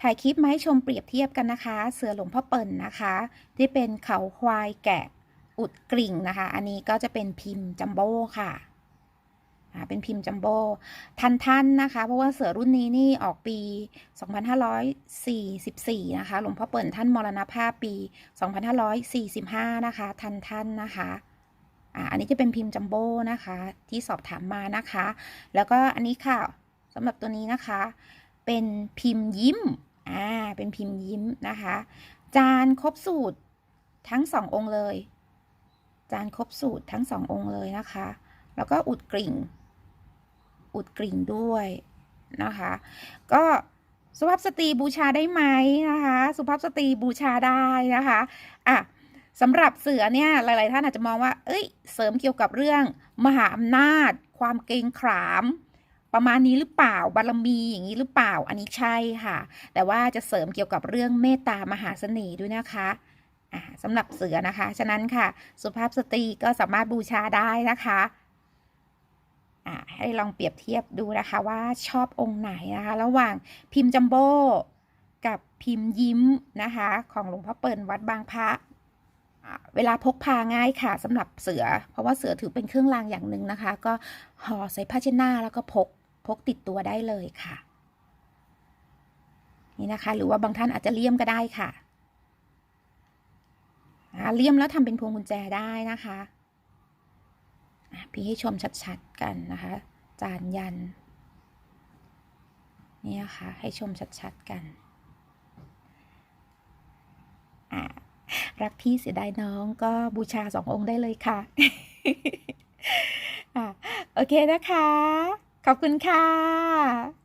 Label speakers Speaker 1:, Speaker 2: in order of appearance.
Speaker 1: ถ่ายคลิปมาให้ชมเปรียบเทียบกันนะคะ เสือหลวงพ่อเปิ่นนะคะ ที่เป็นเขาควายแกะอุดกริ่งนะคะ อันนี้ก็จะเป็นพิมพ์จัมโบ้ค่ะเป็นพิมพ์จัมโบ้ทันทันนะคะ เพราะว่าเสือรุ่นนี้นี่ออกปี 2544 นะคะ หลวงพ่อเปิ่นท่านมรณภาพปี 2545 นะคะ ทันทันนะคะอันนี้จะเป็นพิมพ์จัมโบ้นะคะ ที่สอบถามมานะคะ แล้วก็อันนี้ค่ะสำหรับตัวนี้นะคะ เป็นพิมพ์ยิ้ม อ่า เป็นพิมพ์ยิ้มนะคะ จานครบสูตรทั้งสององค์เลย จานครบสูตรทั้งสององค์เลยนะคะ แล้วก็อุดกริ่ง อุดกริ่งด้วยนะคะ ก็สุภาพสตรีบูชาได้ไหมนะคะ สุภาพสตรีบูชาได้นะคะอะสำหรับเสือเนี่ยหลาย ๆ ท่านอาจจะมองว่า เอ้ย เสริมเกี่ยวกับเรื่อง มหาอำนาจ ความเกรงขาม ประมาณนี้หรือเปล่าบารมีอย่างนี้หรือเปล่าอันนี้ใช่ค่ะ แต่ว่าจะเสริมเกี่ยวกับเรื่องเมตตามหาเสน่ห์ด้วยนะคะสำหรับเสือนะคะ ฉะนั้นค่ะ สุภาพสตรีก็สามารถบูชาได้นะคะให้ลองเปรียบเทียบดูนะคะว่าชอบองค์ไหนนะคะ ระหว่างพิมพ์จัมโบ้กับพิมพ์ยิ้มนะคะ ของหลวงพ่อเปิ่นวัดบางพระ เวลาพกพาง่ายค่ะสำหรับเสือ เพราะว่าเสือถือเป็นเครื่องรางอย่างหนึ่งนะคะ ก็ห่อใส่ผ้าเช็ดหน้าแล้วก็พกพกติดตัวได้เลยค่ะ นี่นะคะ หรือว่าบางท่านอาจจะเลี่ยมก็ได้ค่ะเลี่ยมแล้วทำเป็นพวงกุญแจได้นะคะอะพี่ให้ชมชัดๆกันนะคะ จานยัน นี่นะคะให้ชมชัดๆกันอะ รักพี่เสียดายน้องก็บูชาสององค์ได้เลยค่ะอะโอเคนะคะ ขอบคุณค่ะ